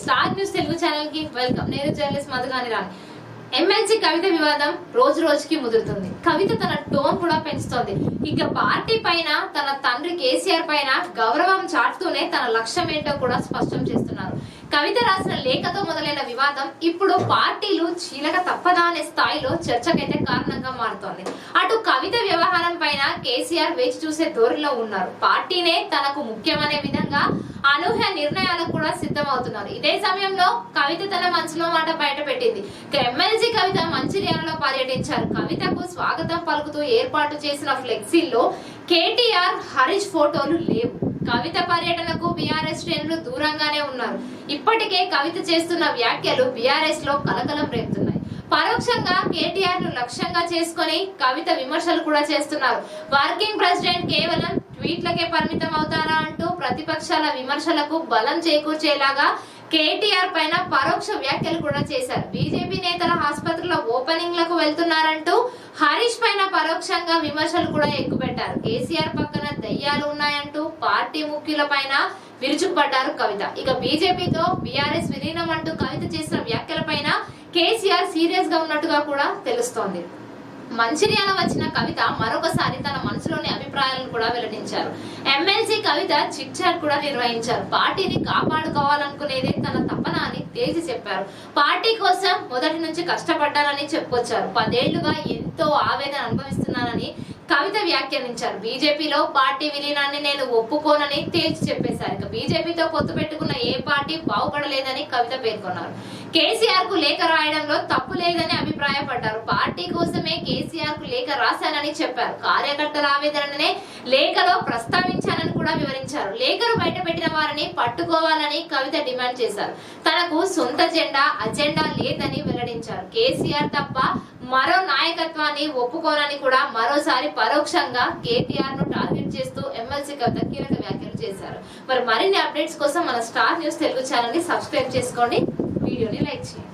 Star news Telugu ఛానల్కి welcome నేను journalist Madhugani Rani. MLC Kavitha వివాదం రోజు రోజుకి ముదురుతుంది. కవిత తన టోన్ కూడా పెంచుతోంది. ఇక పార్టీ పైన తన తండ్రి కేసీఆర్ పైన గౌరవం చాటుతూనే తన లక్ష్యం ఏంటో కూడా స్పష్టం చేస్తున్నారు. కవిత రాసిన లేఖతో మొదలైన వివాదం ఇప్పుడు పార్టీలు చీలక తప్పదా అనే స్థాయిలో చర్చకైతే కారణంగా మారుతోంది. అటు కవిత వ్యవహారం పైన కేసీఆర్ వేచి చూసే ధోరణిలో ఉన్నారు. పార్టీనే తనకు ముఖ్యమనే విధంగా అనూహ్య నిర్ణయాలకు కూడా సిద్ధమవుతున్నారు. ఇదే సమయంలో కవిత తన మనసులో మాట బయట పెట్టింది ఎమ్మెల్సీ ఎమ్మెల్సీ కవిత మంచిర్యాలలో పర్యటించారు. కవితకు స్వాగతం పలుకుతూ ఏర్పాటు చేసిన ఫ్లెక్సీల్లో కేటీఆర్ హరీష్ ఫోటోలు లేవు. కవిత పర్యటనకు బీఆర్ఎస్ శ్రేణులు దూరంగానే ఉన్నారు. ఇప్పటికే కవిత చేస్తున్న వ్యాఖ్యలు బీఆర్ఎస్లో కలకలం రేపుతున్నాయి. పరోక్షంగా కేటీఆర్ను లక్ష్యంగా చేసుకొని కవిత విమర్శలు కూడా చేస్తున్నారు. వర్కింగ్ ప్రెసిడెంట్ కేవలం ట్వీట్లకే పరిమితం అవుతారా అంటూ ప్రతిపక్షాల విమర్శలకు బలం చేకూర్చేలాగా కేటీఆర్ పైన పరోక్ష వ్యాఖ్యలు కూడా చేశారు. బీజేపీ నేతల ఆసుపత్రుల ఓపెనింగ్లకు వెళ్తున్నారంటూ హరీష్ పైన పరోక్షంగా విమర్శలు కూడా ఎక్కుపెట్టారు. కేసీఆర్ పక్కన దయ్యాలు ఉన్నాయంటూ పార్టీ ముఖ్యుల పైన విరుచుకుపడ్డారు కవిత. ఇక బీజేపీతో బీఆర్ఎస్ విలీనం అంటూ కవిత చేసిన వ్యాఖ్యల పైన కేసీఆర్ సీరియస్గా ఉన్నట్టుగా కూడా తెలుస్తోంది. మంచిర్యాల వచ్చిన కవిత మరొక తన మనసులోని అభిప్రాయాలను కూడా వెల్లడించారు ఎమ్మెల్సీ కవిత చిక్చార్ కూడా నిర్వహించారు. పార్టీని కాపాడుకోవాలనుకునేదే తన తపన అని తేల్చి చెప్పారు. పార్టీ కోసం మొదటి నుంచి కష్టపడ్డానని చెప్పొచ్చారు. పదేళ్ళుగా ఎంతో ఆవేదన అనుభవిస్తున్నానని కవిత వ్యాఖ్యానించారు. బీజేపీలో పార్టీ విలీనాన్ని నేను ఒప్పుకోనని తేల్చి చెప్పేశారు. ఇక బీజేపీతో పొత్తు పెట్టుకున్న ఏ పార్టీ బాగుపడలేదని కవిత పేర్కొన్నారు. కేసీఆర్కు లేఖ రాయడంలో తప్పు లేదని అభిప్రాయపడ్డారు పార్టీ కోసమే కేసీఆర్కు లేఖ రాశానని చెప్పారు. కార్యకర్తల ఆవేదననే లేఖలో ప్రస్తావించానని కూడా వివరించారు. లేఖను బయట పెట్టిన వారిని పట్టుకోవాలని కవిత డిమాండ్ చేశారు. తనకు సొంత జెండా అజెండా లేదని వెల్లడించారు. కేసీఆర్ తప్ప మరో నాయకత్వాన్ని ఒప్పుకోనని కూడా మరోసారి పరోక్షంగా కేటీఆర్ను టార్గెట్ చేస్తూ ఎమ్మెల్సీ కవిత కీలక వ్యాఖ్యలు చేశారు. మరి మరిన్ని అప్డేట్స్ కోసం మన స్టార్ న్యూస్ తెలుగు ఛానల్ని సబ్స్క్రైబ్ చేసుకోండి. వీడియోని లైక్ చేయండి.